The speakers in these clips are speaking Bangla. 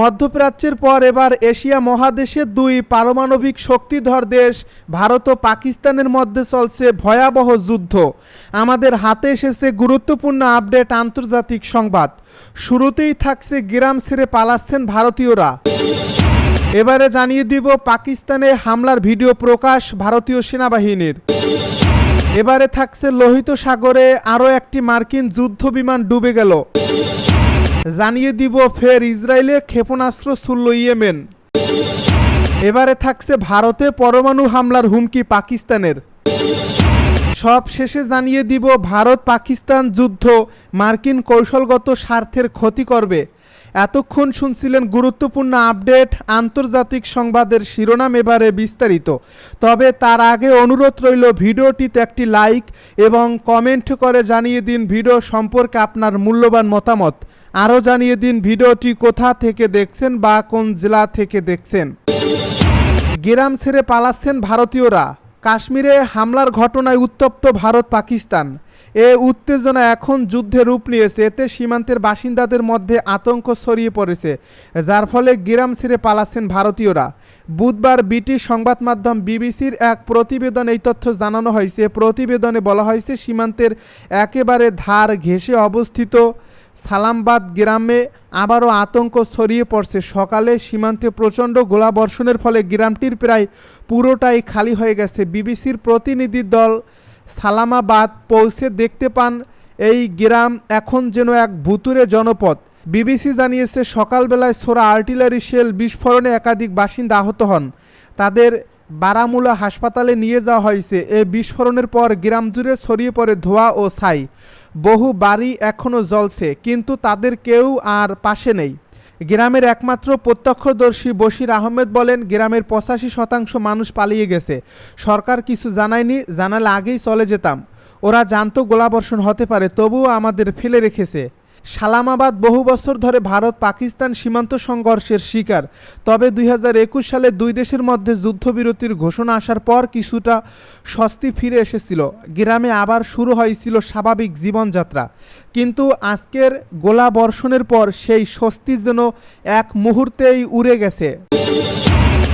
মধ্যপ্রাচ্যের পর এবার এশিয়া মহাদেশের দুই পারমাণবিক শক্তিধর দেশ, ভারত ও পাকিস্তানের মধ্যে চলছে ভয়াবহ যুদ্ধ। আমাদের হাতে এসেছে গুরুত্বপূর্ণ আপডেট আন্তর্জাতিক সংবাদ। শুরুতেই থাকছে গ্রাম ছেড়ে পালাচ্ছেন ভারতীয়রা। এবারে জানিয়ে দিব, পাকিস্তানে হামলার ভিডিও প্রকাশ ভারতীয় সেনাবাহিনীর। এবারে থাকছে লোহিত সাগরে আরও একটি মার্কিন যুদ্ধ বিমান ডুবে গেল। জানিয়ে দিব ফের ইসরায়েলে ক্ষেপণাস্ত্র ছুড়ল ইয়েমেন। এবারে থাকছে ভারতে পরমাণু হামলার হুমকি পাকিস্তানের। সব শেষে জানিয়ে দিব ভারত পাকিস্তান যুদ্ধ মার্কিন কৌশলগত স্বার্থের ক্ষতি করবে। এতক্ষণ শুনছিলেন গুরুত্বপূর্ণ আপডেট, আন্তর্জাতিক সংবাদের শিরোনাম এবারে বিস্তারিত। তবে তার আগে অনুরোধ রইল ভিডিওটিতে একটি লাইক এবং কমেন্ট করে জানিয়ে দিন ভিডিও সম্পর্কে আপনার মূল্যবান মতামত। আরও জানিয়ে দিন ভিডিওটি কোথা থেকে দেখছেন বা কোন জেলা থেকে দেখছেন। গেরাম ছেড়ে পালাচ্ছেন ভারতীয়রা। কাশ্মীরে হামলার ঘটনায় উত্তপ্ত ভারত পাকিস্তান। এ উত্তেজনা এখন যুদ্ধে রূপ নিয়েছে, এতে সীমান্তের বাসিন্দাদের মধ্যে আতঙ্ক ছড়িয়ে পড়েছে, যার ফলে গেরাম ছেড়ে পালাচ্ছেন ভারতীয়রা। বুধবার ব্রিটিশ সংবাদ মাধ্যম বিবিসির এক প্রতিবেদন এই তথ্য জানানো হয়েছে। প্রতিবেদনে বলা হয়েছে, সীমান্তের একেবারে ধার ঘেঁষে অবস্থিত সালামবাদ গ্রামে আবারও আতঙ্ক ছড়িয়ে পড়ছে। সকালে সীমান্তে প্রচণ্ড গোলাবর্ষণের ফলে গ্রামটির প্রায় পুরোটাই খালি হয়ে গেছে। বিবিসির প্রতিনিধি দল সালামাবাদ পৌঁছে দেখতে পান, এই গ্রাম এখন যেন এক ভুতুরে জনপদ। বিবিসি জানিয়েছে, সকালবেলায় ছোড়া আর্টিলারি শেল বিস্ফোরণে একাধিক বাসিন্দা আহত হন। তাদের বারামুলা হাসপাতালে নিয়ে যাওয়া হয়েছে। এই বিস্ফোরণের পর গ্রাম জুড়ে ছড়িয়ে পড়ে ধোয়া ও ছাই। বহু বাড়ি এখনও জ্বলছে, কিন্তু তাদের কেউ আর পাশে নেই। গ্রামের একমাত্র প্রত্যক্ষদর্শী বশির আহমেদ বলেন, গ্রামের পঁচাশি শতাংশ মানুষ পালিয়ে গেছে। সরকার কিছু জানায়নি, জানালে আগেই চলে যেতাম। ওরা জানতো গোলাবর্ষণ হতে পারে, তবুও আমাদের ফেলে রেখেছে। সালামাবাদ বহু বছর ধরে ভারত পাকিস্তান সীমান্ত সংঘর্ষের শিকার। তবে দুই হাজার একুশ সালে দুই দেশের মধ্যে যুদ্ধবিরতির ঘোষণা আসার পর কিছুটা স্বস্তি ফিরে এসেছিল। গ্রামে আবার শুরু হয়েছিল স্বাভাবিক জীবনযাত্রা। কিন্তু আজকের গোলা বর্ষণের পর সেই স্বস্তি যেন এক মুহূর্তেই উড়ে গেছে।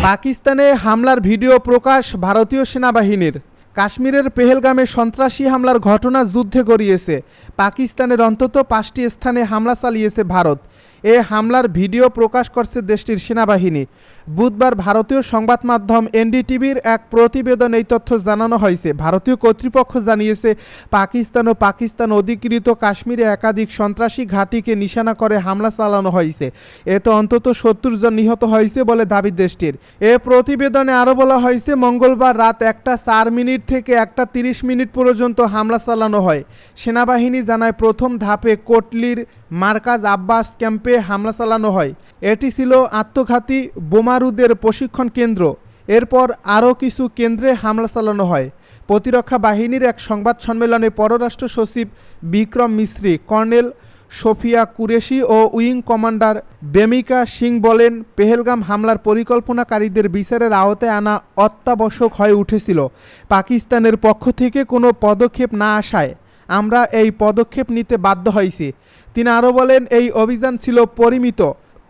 পাকিস্তানে হামলার ভিডিও প্রকাশ ভারতীয় সেনাবাহিনীর। কাশ্মীরের পেহেলগামে সন্ত্রাসী হামলার ঘটনা যুদ্ধে গড়িয়েছে। পাকিস্তানের অন্তত পাঁচটি স্থানে হামলা চালিয়েছে ভারত। এ হামলার ভিডিও প্রকাশ করছে দেশটির সেনাবাহিনী। বুধবার ভারতীয় সংবাদ মাধ্যম এনডিটিভির এক প্রতিবেদন এই তথ্য জানানো হয়েছে। ভারতীয় কর্তৃপক্ষ জানিয়েছে, পাকিস্তান ও পাকিস্তান অধিকৃত কাশ্মীরে একাধিক সন্ত্রাসী ঘাঁটিকে নিশানা করে হামলা চালানো হয়েছে। এতে অন্তত সত্তর জন নিহত হয়েছে বলে দাবি দেশটির। এ প্রতিবেদনে আরও বলা হয়েছে, মঙ্গলবার রাত একটা চার মিনিট থেকে একটা তিরিশ মিনিট পর্যন্ত হামলা চালানো হয়। সেনাবাহিনী জানায়, প্রথম ধাপে কোটলির মার্কাজ আব্বাস ক্যাম্পে হামলা চালানো হয়। এটি ছিল আত্মঘাতী বোমারুদের প্রশিক্ষণ কেন্দ্র। এরপর আরও কিছু কেন্দ্রে হামলা চালানো হয়। প্রতিরক্ষা বাহিনীর এক সংবাদ সম্মেলনে পররাষ্ট্র সচিব বিক্রম মিস্ত্রি, কর্নেল সোফিয়া কুরেশি ও উইং কমান্ডার বেমিকা সিং বলেন, পেহেলগাম হামলার পরিকল্পনাকারীদের বিচারের আওতায় আনা অত্যাবশ্যক হয়ে উঠেছিল। পাকিস্তানের পক্ষ থেকে কোনো পদক্ষেপ না আসায় আমরা এই পদক্ষেপ নিতে বাধ্য হয়েছি। তিনি আরও বলেন, এই অভিযান ছিল পরিমিত,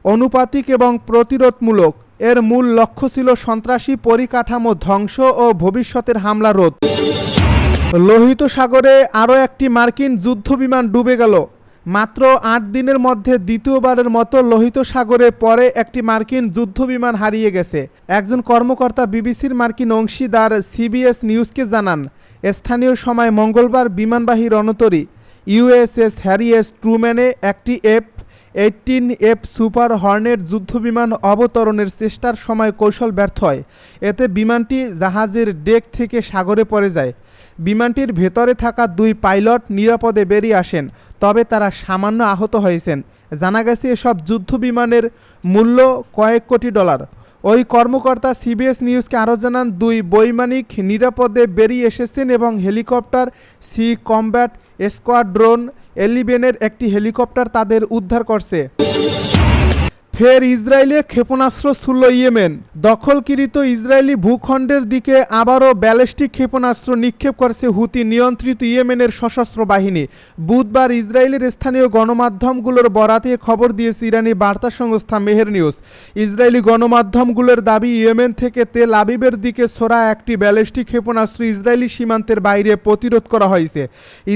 অনুপাতিক এবং প্রতিরোধমূলক। এর মূল লক্ষ্য ছিল সন্ত্রাসী পরিকাঠামো ধ্বংস ও ভবিষ্যতের হামলা রোধ। লোহিত সাগরে আরও একটি মার্কিন যুদ্ধবিমান ডুবে গেল। মাত্র আট দিনের মধ্যে দ্বিতীয়বারের মতো লোহিত সাগরে পরে একটি মার্কিন যুদ্ধবিমান হারিয়ে গেছে। একজন কর্মকর্তা বিবিসির মার্কিন অংশীদার সিবিএস নিউজকে জানান, স্থানীয় সময় মঙ্গলবার বিমানবাহী রণতরী ইউএসএস হ্যারিয়েস ট্রুম্যানে একটি F eighteen F super hornet যুদ্ধবিমান অবতরণের চেষ্টার সময় কৌশল ব্যর্থ হয়। এতে বিমানটি জাহাজের ডেক থেকে সাগরে পড়ে যায়। বিমানটির ভেতরে থাকা দুই পাইলট নিরাপদে বেরিয়ে আসেন, তবে তারা সামান্য আহত হয়েছেন। জানা গেছে, এসব যুদ্ধ বিমানের মূল্য কয়েক কোটি ডলার। ওই কর্মকর্তা সিবিএস নিউজকে আরও জানান, দুই বৈমানিক নিরাপদে বেরিয়ে এসেছেন এবং হেলিকপ্টার সি কমব্যাট স্কোয়াড্রোন এলিভেনের একটি হেলিকপ্টার তাদের উদ্ধার করছে। ফের ইসরায়েলে ক্ষেপণাস্ত্র ছুড়ল ইয়েমেন। দখলকৃত ইসরায়েলি ভূখণ্ডের দিকে আবারও ব্যালিস্টিক ক্ষেপণাস্ত্র নিক্ষেপ করেছে হুতি নিয়ন্ত্রিত ইয়েমেনের সশস্ত্র বাহিনী। বুধবার ইসরায়েলের স্থানীয় গণমাধ্যমগুলোর বরাতে খবর দিয়েছে ইরানি বার্তা সংস্থা মেহের নিউজ। ইসরায়েলি গণমাধ্যমগুলোর দাবি, ইয়েমেন থেকে তেল আবিবের দিকে ছোড়া একটি ব্যালিস্টিক ক্ষেপণাস্ত্র ইসরায়েলি সীমান্তের বাইরে প্রতিরোধ করা হয়েছে।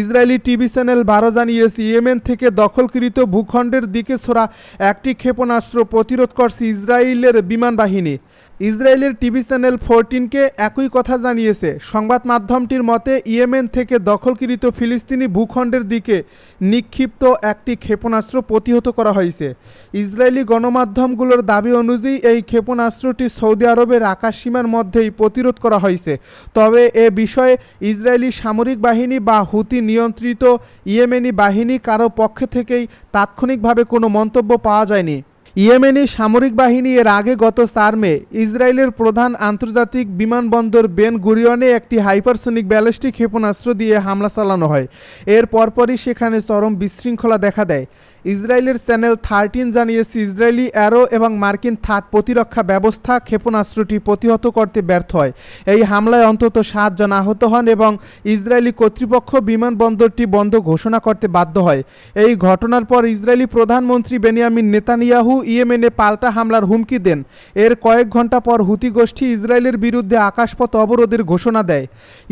ইসরায়েলি টিভি চ্যানেল বারো জানিয়েছে, ইয়েমেন থেকে দখলকৃত ভূখণ্ডের দিকে ছোড়া একটি ক্ষেপণাস্ত্র প্রতিরোধ করছে ইসরায়েলের বিমান বাহিনী। ইসরায়েলের টিভি চ্যানেল ফোরটিনকে একই কথা জানিয়েছে। সংবাদ মাধ্যমটির মতে, ইয়েমেন থেকে দখলকৃত ফিলিস্তিনি ভূখণ্ডের দিকে নিক্ষিপ্ত একটি ক্ষেপণাস্ত্র প্রতিহত করা হয়েছে। ইসরায়েলি গণমাধ্যমগুলোর দাবি অনুযায়ী, এই ক্ষেপণাস্ত্রটি সৌদি আরবের আকাশসীমার মধ্যেই প্রতিরোধ করা হয়েছে। তবে এ বিষয়ে ইসরায়েলি সামরিক বাহিনী বা হুতি নিয়ন্ত্রিত ইয়েমেনি বাহিনী কারও পক্ষ থেকেই তাৎক্ষণিকভাবে কোনো মন্তব্য পাওয়া যায়নি। ইয়েমেনি সামরিক বাহিনী এর আগে গত চার মে ইসরায়েলের প্রধান আন্তর্জাতিক বিমানবন্দর বেন গুরিয়নে একটি হাইপারসোনিক ব্যালিস্টিক ক্ষেপণাস্ত্র দিয়ে হামলা চালানো হয়। এর পরপরই সেখানে চরম বিশৃঙ্খলা দেখা দেয়। ইসরায়েলের চ্যানেল থার্টিন জানিয়েছে, ইসরায়েলি অ্যারো এবং মার্কিন থার্ড প্রতিরক্ষা ব্যবস্থা ক্ষেপণাস্ত্রটি প্রতিহত করতে ব্যর্থ হয়। এই হামলায় অন্তত সাতজন আহত হন এবং ইসরায়েলি কর্তৃপক্ষ বিমানবন্দরটি বন্ধ ঘোষণা করতে বাধ্য হয়। এই ঘটনার পর ইসরায়েলি প্রধানমন্ত্রী বেনিয়ামিন নেতানিয়াহু ইয়েমেনে পাল্টা হামলার হুমকি দেন। এর কয়েক ঘণ্টা পর হুতি গোষ্ঠী ইসরায়েলের বিরুদ্ধে আকাশপথ অবরোধের ঘোষণা দেয়।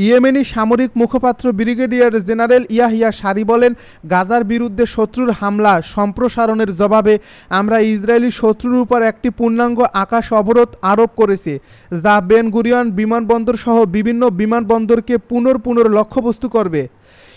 ইয়েমেনি সামরিক মুখপাত্র ব্রিগেডিয়ার জেনারেল ইয়াহিয়া সারি বলেন, গাজার বিরুদ্ধে শত্রুর হামলা সম্প্রসারণের জবাবে আমরা ইসরায়েলি শত্রুর উপর একটি পূর্ণাঙ্গ আকাশ অবরোধ আরোপ করেছে, যা বেন গুরিয়ন বিমানবন্দর সহ বিভিন্ন বিমানবন্দরকে পুনর পুনর লক্ষ্যবস্তু করবে।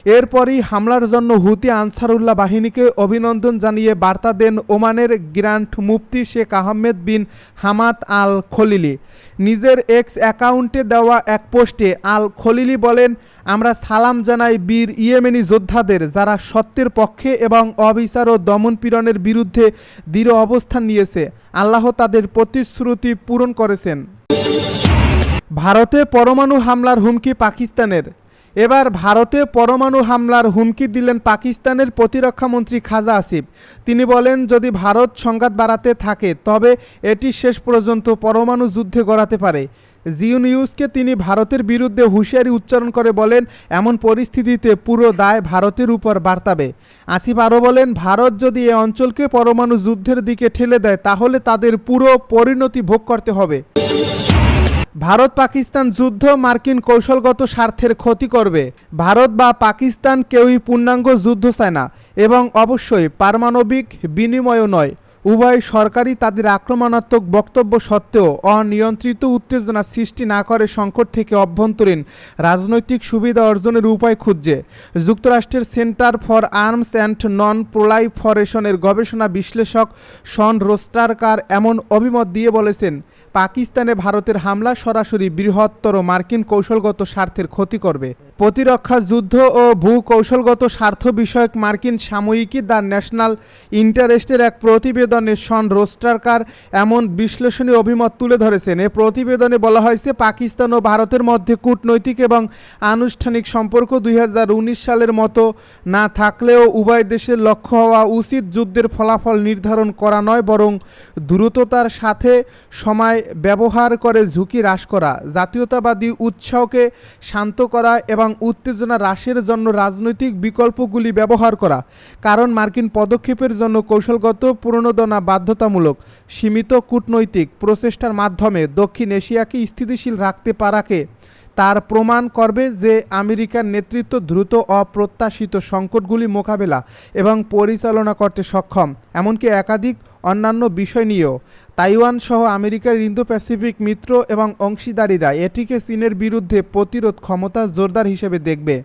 এরপরই হামলার জন্য হুতি আনসারুল্লাহ বাহিনীকে অভিনন্দন জানিয়ে বার্তা দেন ওমানের গ্র্যান্ড মুফতি Sheikh Ahmed bin Hamad al Khalili নিজের এক্স অ্যাকাউন্টে দেওয়া এক পোস্টে আল খলিলি বলেন, আমরা সালাম জানাই বীর ইয়েমেনি যোদ্ধাদের যারা সত্যের পক্ষে এবং অবিচার ও দমনপীড়নের বিরুদ্ধে দৃঢ় অবস্থান নিয়েছে। আল্লাহ তাদের প্রতিশ্রুতি পূরণ করেছেন। ভারতে পরমাণু হামলার হুমকি পাকিস্তানের। এবার ভারতে পরমাণু হামলার হুমকি দিলেন পাকিস্তানের প্রতিরক্ষামন্ত্রী খাজা আসিফ। তিনি বলেন, যদি ভারত সংঘাত বাড়াতে থাকে, তবে এটি শেষ পর্যন্ত পরমাণু যুদ্ধে গড়াতে পারে। জিও নিউজকে তিনি ভারতের বিরুদ্ধে হুঁশিয়ারি উচ্চারণ করে বলেন, এমন পরিস্থিতিতে পুরো দায় ভারতের উপর বার্তাবে। আসিফ আরও বলেন, ভারত যদি এ অঞ্চলকে পরমাণু যুদ্ধের দিকে ঠেলে দেয়, তাহলে তাদের পুরো পরিণতি ভোগ করতে হবে। ভারত পাকিস্তান যুদ্ধ মার্কিন কৌশলগত স্বার্থের ক্ষতি করবে। ভারত বা পাকিস্তান কেউই পূর্ণাঙ্গ যুদ্ধ চায় না এবং অবশ্যই পারমাণবিক বিনিময়ও নয়। উভয় সরকারই তাদের আক্রমণাত্মক বক্তব্য সত্ত্বেও অনিয়ন্ত্রিত উত্তেজনা সৃষ্টি না করে সংকট থেকে অভ্যন্তরীণ রাজনৈতিক সুবিধা অর্জনের উপায় খুঁজছে। যুক্তরাষ্ট্রের centre for arms and non প্রোলাইফরেশনের গবেষণা বিশ্লেষক শন রোস্টারকার এমন অভিমত দিয়ে বলেছেন পাকিস্তানে ভারতের হামলা সরাসরি বৃহত্তর মার্কিন কৌশলগত স্বার্থের ক্ষতি করবে। প্রতিরক্ষা যুদ্ধ ও ভূ কৌশলগত স্বার্থ বিষয়ক মার্কিন সাময়িকী দ্য ন্যাশনাল ইন্টারেস্টের এক প্রতিবেদনে শন রোস্টারকার এমন বিশ্লেষণী অভিমত তুলে ধরেছেন। এ প্রতিবেদনে বলা হয়েছে, পাকিস্তান ও ভারতের মধ্যে কূটনৈতিক এবং আনুষ্ঠানিক সম্পর্ক দুই হাজার উনিশ সালের মতো না থাকলেও উভয় দেশের লক্ষ্য হওয়া উচিত যুদ্ধের ফলাফল নির্ধারণ করা নয়, বরং দ্রুততার সাথে সময় ব্যবহার করে ঝুঁকি হ্রাস করা, জাতীয়তাবাদী উৎসাহকে শান্ত করা এবং উত্তেজনা হ্রাসের জন্য রাজনৈতিক বিকল্পগুলি ব্যবহার করা। কারণ মার্কিন পদক্ষেপের জন্য কৌশলগত প্রণোদনা বাধ্যতামূলক, সীমিত কূটনৈতিক প্রচেষ্টার মাধ্যমে দক্ষিণ এশিয়াকে স্থিতিশীল রাখতে পারাকে তার প্রমাণ করবে যে আমেরিকার নেতৃত্ব দ্রুত অপ্রত্যাশিত সংকটগুলি মোকাবেলা এবং পরিচালনা করতে সক্ষম। এমনকি একাধিক অন্যান্য বিষয় নিয়েও তাইওয়ান সহ আমেরিকার ইন্দো প্যাসিফিক মিত্র এবং অংশীদারিরা এটিকে চীনের বিরুদ্ধে প্রতিরোধ ক্ষমতা জোরদার হিসেবে দেখবে।